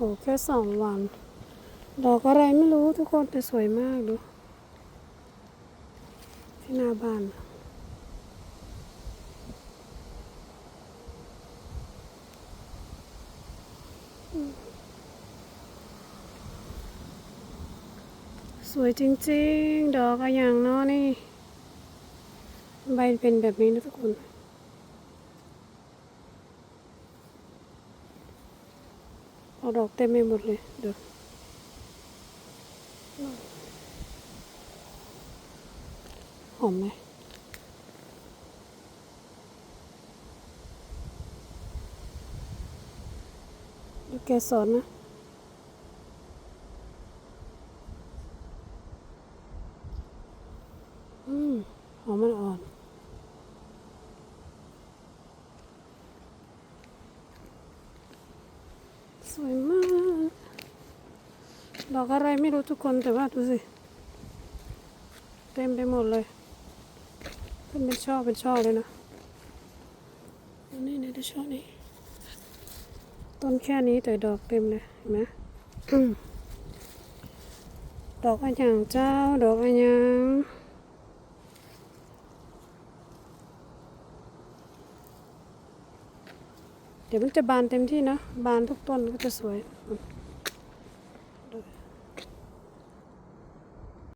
โหแค่สองวัน ดอกอะไรไม่รู้ทุกคนแต่สวยมากดูที่หน้าบ้านสวยจริง ๆ ดอกอะอย่างเนาะนี่ ใบเป็นแบบนี้นะทุกคน เอาดอกเต็มไปหมดเลยดี๋ยวหอมไหมดูแกสอนนะอืมหอมมันอ่อน สวยมาก ดอกอะไรไม่รู้ทุกคนแต่ว่าดูสิ เต็มไปหมดเลยเป็นเป็นช่อเป็นช่อเลยนะนนี่ในดูช่อนี้ ต้นแค่นี้แต่ดอกเต็มเลยเห็นไหมดอกอันยังเจ้า ดอกอันยัง เดี๋ยวมันจะบานเต็มที่นะ บานทุกต้นก็จะสวย